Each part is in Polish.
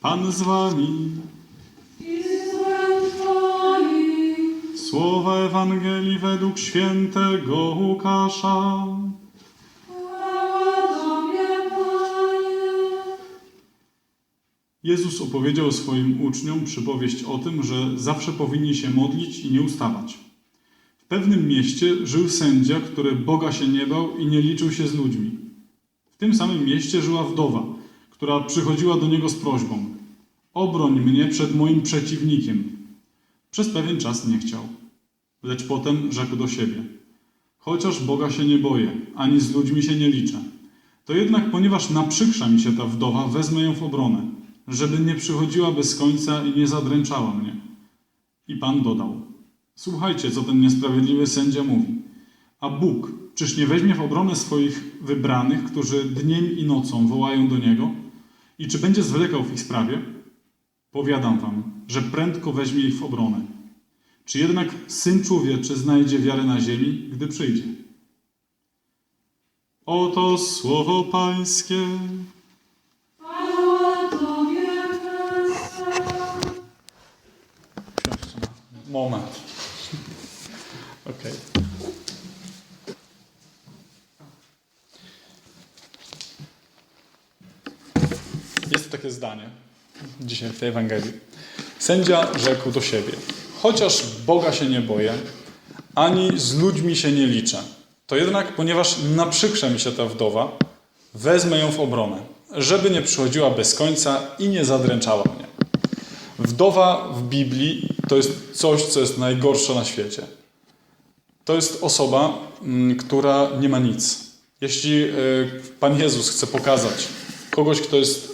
Pan z wami. i z Twoim. Słowa Ewangelii według świętego Łukasza. Jezus opowiedział swoim uczniom przypowieść o tym, że zawsze powinni się modlić i nie ustawać. W pewnym mieście żył sędzia, który Boga się nie bał i nie liczył się z ludźmi. W tym samym mieście żyła wdowa, która przychodziła do niego z prośbą: Obroń mnie przed moim przeciwnikiem. Przez pewien czas nie chciał, lecz potem rzekł do siebie: Chociaż Boga się nie boję, ani z ludźmi się nie liczę, to jednak, ponieważ naprzykrza mi się ta wdowa, wezmę ją w obronę, żeby nie przychodziła bez końca i nie zadręczała mnie. I Pan dodał: Słuchajcie, co ten niesprawiedliwy sędzia mówi. A Bóg, czyż nie weźmie w obronę swoich wybranych, którzy dniem i nocą wołają do Niego? I czy będzie zwlekał w ich sprawie? Powiadam wam, że prędko weźmie ich w obronę. Czy jednak Syn Człowieczy znajdzie wiarę na ziemi, gdy przyjdzie? Oto słowo Pańskie. Moment. Okej. Jest takie zdanie dzisiaj w tej Ewangelii. Sędzia rzekł do siebie: Chociaż Boga się nie boję, ani z ludźmi się nie liczę, to jednak, ponieważ naprzykrza mi się ta wdowa, wezmę ją w obronę, żeby nie przychodziła bez końca i nie zadręczała mnie. Wdowa w Biblii to jest coś, co jest najgorsze na świecie. To jest osoba, mm, która nie ma nic. Jeśli y, Pan Jezus chce pokazać kogoś, kto jest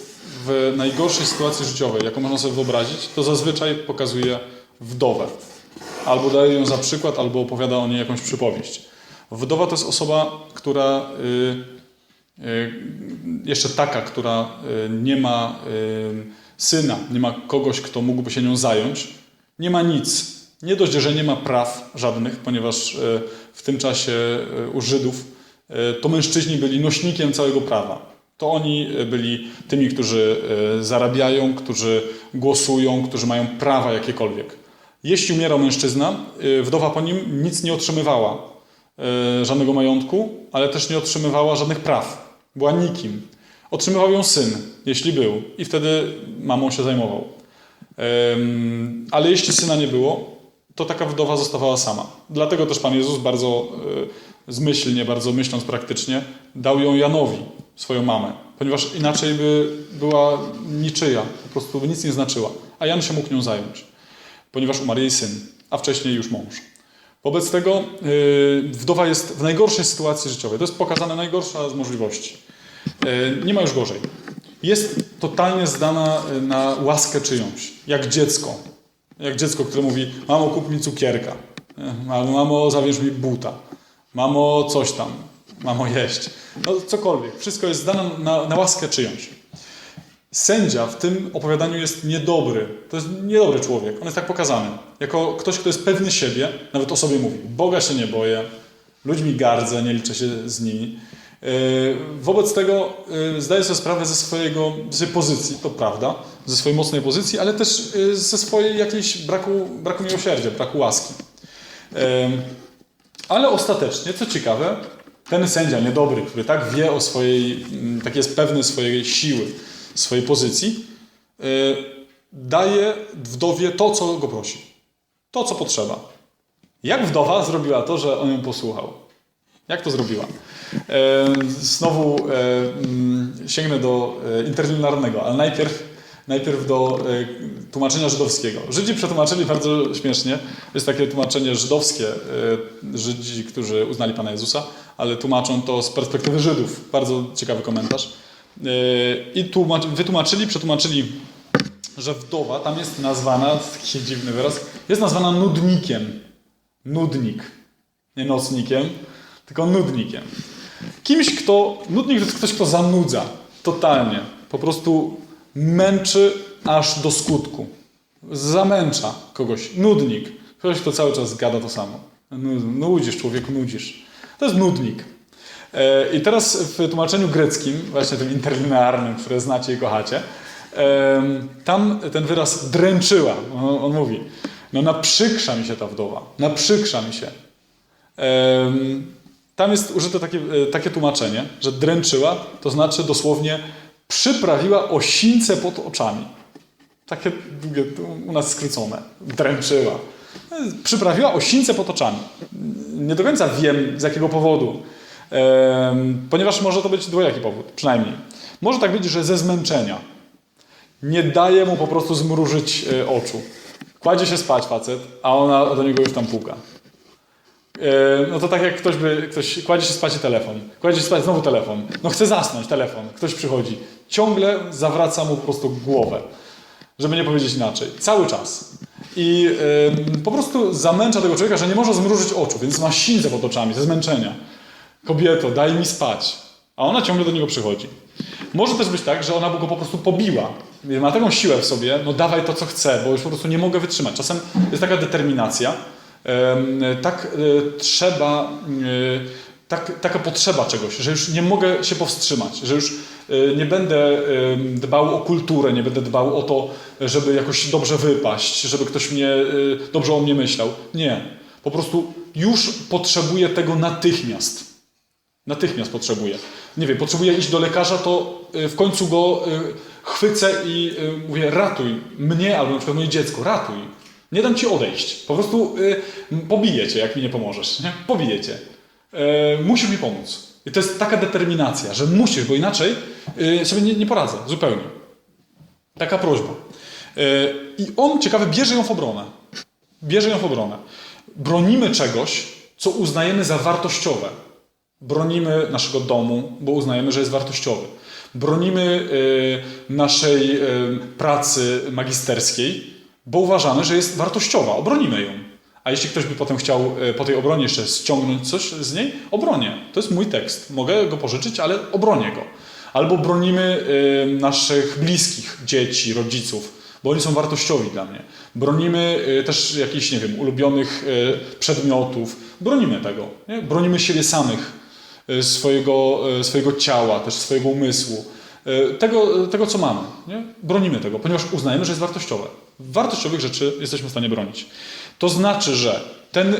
w najgorszej sytuacji życiowej, jaką można sobie wyobrazić, to zazwyczaj pokazuje wdowę. Albo daje ją za przykład, albo opowiada o niej jakąś przypowieść. Wdowa to jest osoba, która y, y, jeszcze taka, która y, nie ma syna, nie ma kogoś, kto mógłby się nią zająć, nie ma nic. Nie dość, że nie ma praw żadnych, ponieważ w tym czasie u Żydów to mężczyźni byli nośnikiem całego prawa. To oni y, byli tymi, którzy y, zarabiają, którzy głosują, którzy mają prawa jakiekolwiek. Jeśli umierał mężczyzna, y, wdowa po nim nic nie otrzymywała, żadnego majątku, ale też nie otrzymywała żadnych praw. Była nikim. Otrzymywał ją syn, jeśli był, i wtedy mamą się zajmował. Ale jeśli syna nie było, to taka wdowa zostawała sama. Dlatego też Pan Jezus bardzo zmyślnie, bardzo myśląc praktycznie, dał ją Janowi, swoją mamę, ponieważ inaczej by była niczyja, po prostu by nic nie znaczyła. A Jan się mógł nią zająć, ponieważ umarł jej syn, a wcześniej już mąż. Wobec tego y, wdowa jest w najgorszej sytuacji życiowej. To jest pokazane najgorsza z możliwości. Y, Nie ma już gorzej. Jest totalnie zdana y, na łaskę czyjąś, jak dziecko. Jak dziecko, które mówi: Mamo, kup mi cukierka. Y, Albo mamo, zawierz mi buta. Mamo, coś tam. Mamo, jeść. No cokolwiek. Wszystko jest zdane na, na łaskę czyjąś. Sędzia w tym opowiadaniu jest niedobry. To jest niedobry człowiek. On jest tak pokazany. Jako ktoś, kto jest pewny siebie, nawet o sobie mówi: Boga się nie boję, ludźmi gardzę, nie liczę się z nimi. Yy, Wobec tego yy, zdaję sobie sprawę ze swojego, ze swojej pozycji, to prawda, ze swojej mocnej pozycji, ale też yy, ze swojej jakiejś braku, braku miłosierdzia, braku łaski. Ale ostatecznie, co ciekawe, ten sędzia niedobry, który tak wie o swojej, mm, tak jest pewny swojej siły, swojej pozycji, yy, daje wdowie to, co go prosi. To, co potrzeba. Jak wdowa zrobiła to, że on ją posłuchał? Jak to zrobiła? E, znowu e, mm, sięgnę do interlinearnego, ale najpierw, najpierw do e, tłumaczenia żydowskiego. Żydzi przetłumaczyli bardzo śmiesznie. Jest takie tłumaczenie żydowskie, e, Żydzi, którzy uznali Pana Jezusa, ale tłumaczą to z perspektywy Żydów. Bardzo ciekawy komentarz. E, I tłumacz, wytłumaczyli, przetłumaczyli, że wdowa tam jest nazwana, taki dziwny wyraz, jest nazwana nudnikiem. Nudnik. Nie nocnikiem, tylko nudnikiem. Kimś, kto. Nudnik to jest ktoś, kto zanudza. Totalnie. Po prostu męczy aż do skutku. Zamęcza kogoś. Nudnik. Ktoś, kto cały czas gada to samo. Nu- Nudzisz, człowieku, nudzisz. To jest nudnik. E, I teraz w tłumaczeniu greckim, właśnie tym interlinearnym, które znacie i kochacie, tam ten wyraz dręczyła, on, on mówi, no naprzykrza mi się ta wdowa, naprzykrza mi się. Tam jest użyte takie, e, takie tłumaczenie, że dręczyła, to znaczy dosłownie przyprawiła osińce pod oczami. Takie długie, u nas skrócone. Dręczyła. Przyprawiła osińce pod oczami. Nie do końca wiem z jakiego powodu, ponieważ może to być dwojaki powód, przynajmniej. Może tak być, że ze zmęczenia. Nie daje mu po prostu zmrużyć e, oczu. Kładzie się spać facet, a ona do niego już tam puka. E, No to tak jak ktoś by, ktoś kładzie się spać i telefon, kładzie się spać znowu telefon, no chce zasnąć, telefon, ktoś przychodzi, ciągle zawraca mu po prostu głowę, żeby nie powiedzieć inaczej, cały czas. I po prostu zamęcza tego człowieka, że nie może zmrużyć oczu, więc ma sińce pod oczami ze zmęczenia. Kobieto, daj mi spać. A ona ciągle do niego przychodzi. Może też być tak, że ona go po prostu pobiła. Ma taką siłę w sobie, no dawaj to, co chcę, bo już po prostu nie mogę wytrzymać. Czasem jest taka determinacja, tak e, trzeba, e, tak, taka potrzeba czegoś, że już nie mogę się powstrzymać, że już e, nie będę dbał o kulturę, nie będę dbał o to, żeby jakoś dobrze wypaść, żeby ktoś mnie e, dobrze o mnie myślał. Nie. Po prostu już potrzebuję tego natychmiast. Natychmiast potrzebuję. Nie wiem, potrzebuję iść do lekarza, to y, w końcu go y, chwycę i y, mówię, ratuj mnie albo na przykład moje dziecko, ratuj. Nie dam ci odejść. Po prostu y, pobiję cię, jak mi nie pomożesz. Pobiję cię. Y, musisz mi pomóc. I to jest taka determinacja, że musisz, bo inaczej y, sobie nie, nie poradzę zupełnie. Taka prośba. Y, I on, ciekawe, bierze ją w obronę. Bierze ją w obronę. Bronimy czegoś, co uznajemy za wartościowe. Bronimy naszego domu, bo uznajemy, że jest wartościowy. Bronimy naszej pracy magisterskiej, bo uważamy, że jest wartościowa. Obronimy ją. A jeśli ktoś by potem chciał y, po tej obronie jeszcze ściągnąć coś z niej, obronię. To jest mój tekst. Mogę go pożyczyć, ale obronię go. Albo bronimy y, naszych bliskich, dzieci, rodziców, bo oni są wartościowi dla mnie. Bronimy y, też jakichś, nie wiem, ulubionych przedmiotów. Bronimy tego. Nie? Bronimy siebie samych, swojego, swojego ciała, też swojego umysłu. Tego, tego, co mamy. Nie? Bronimy tego, ponieważ uznajemy, że jest wartościowe. Wartościowych rzeczy jesteśmy w stanie bronić. To znaczy, że ten, y,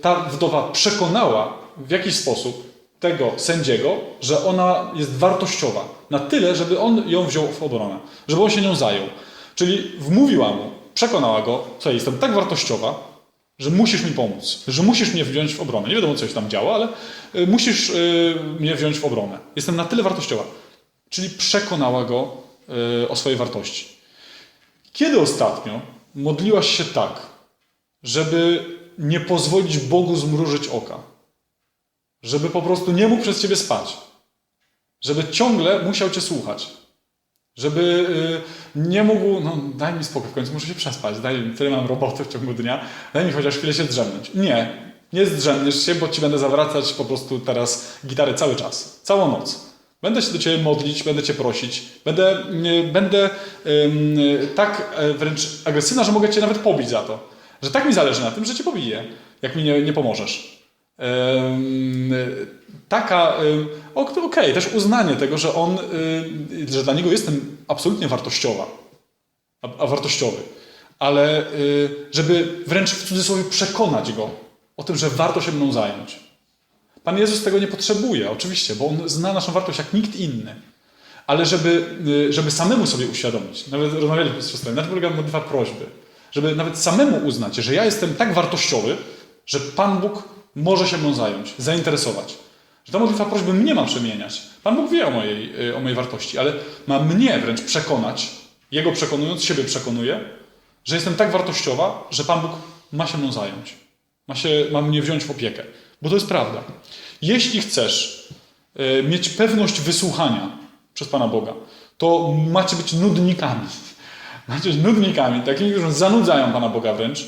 ta wdowa przekonała w jakiś sposób tego sędziego, że ona jest wartościowa na tyle, żeby on ją wziął w obronę, żeby on się nią zajął. Czyli wmówiła mu, przekonała go, co jestem tak wartościowa, że musisz mi pomóc, że musisz mnie wziąć w obronę. Nie wiadomo, co się tam działo, ale y, musisz y, mnie wziąć w obronę. Jestem na tyle wartościowa. Czyli przekonała go o swojej wartości. Kiedy ostatnio modliłaś się tak, żeby nie pozwolić Bogu zmrużyć oka? Żeby po prostu nie mógł przez ciebie spać? Żeby ciągle musiał cię słuchać? Żeby y, nie mógł, no daj mi spokój, w końcu muszę się przespać, daj mi, tyle mam roboty w ciągu dnia, daj mi chociaż chwilę się zdrzemnąć. Nie, nie zdrzemniesz się, bo ci będę zawracać po prostu teraz gitarę cały czas, całą noc. Będę się do Ciebie modlić, będę Cię prosić, będę, y, będę tak e, wręcz agresywna, że mogę Cię nawet pobić za to. Że tak mi zależy na tym, że Cię pobiję, jak mi nie, nie pomożesz. Taka, okej, też uznanie tego, że on, y, że dla niego jestem absolutnie wartościowa, a, a wartościowy, ale y, żeby wręcz w cudzysłowie przekonać go o tym, że warto się mną zająć. Pan Jezus tego nie potrzebuje, oczywiście, bo On zna naszą wartość jak nikt inny. Ale żeby, y, żeby samemu sobie uświadomić, nawet rozmawialiśmy z siostrami, na tym polega modlitwa prośby, żeby nawet samemu uznać, że ja jestem tak wartościowy, że Pan Bóg może się mną zająć, zainteresować. Że ta modlitwa prośby mnie ma przemieniać. Pan Bóg wie o mojej, y, o mojej wartości, ale ma mnie wręcz przekonać, Jego przekonując, siebie przekonuje, że jestem tak wartościowa, że Pan Bóg ma się mną zająć. Ma, się, ma mnie wziąć w opiekę. Bo to jest prawda. Jeśli chcesz e, mieć pewność wysłuchania przez Pana Boga, to macie być nudnikami. Macie być nudnikami, takimi, którzy zanudzają Pana Boga wręcz.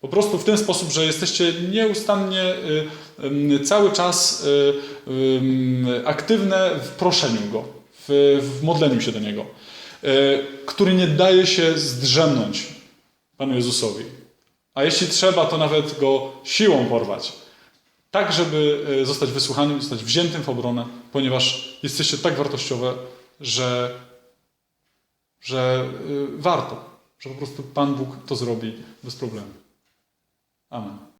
Po prostu w ten sposób, że jesteście nieustannie y, y, cały czas y, y, aktywne w proszeniu Go, w, w modleniu się do Niego, y, który nie daje się zdrzemnąć Panu Jezusowi. A jeśli trzeba, to nawet Go siłą porwać. Tak, żeby y, zostać wysłuchanym, zostać wziętym w obronę, ponieważ jesteście tak wartościowe, że że y, warto, że po prostu Pan Bóg to zrobi bez problemu. Amen.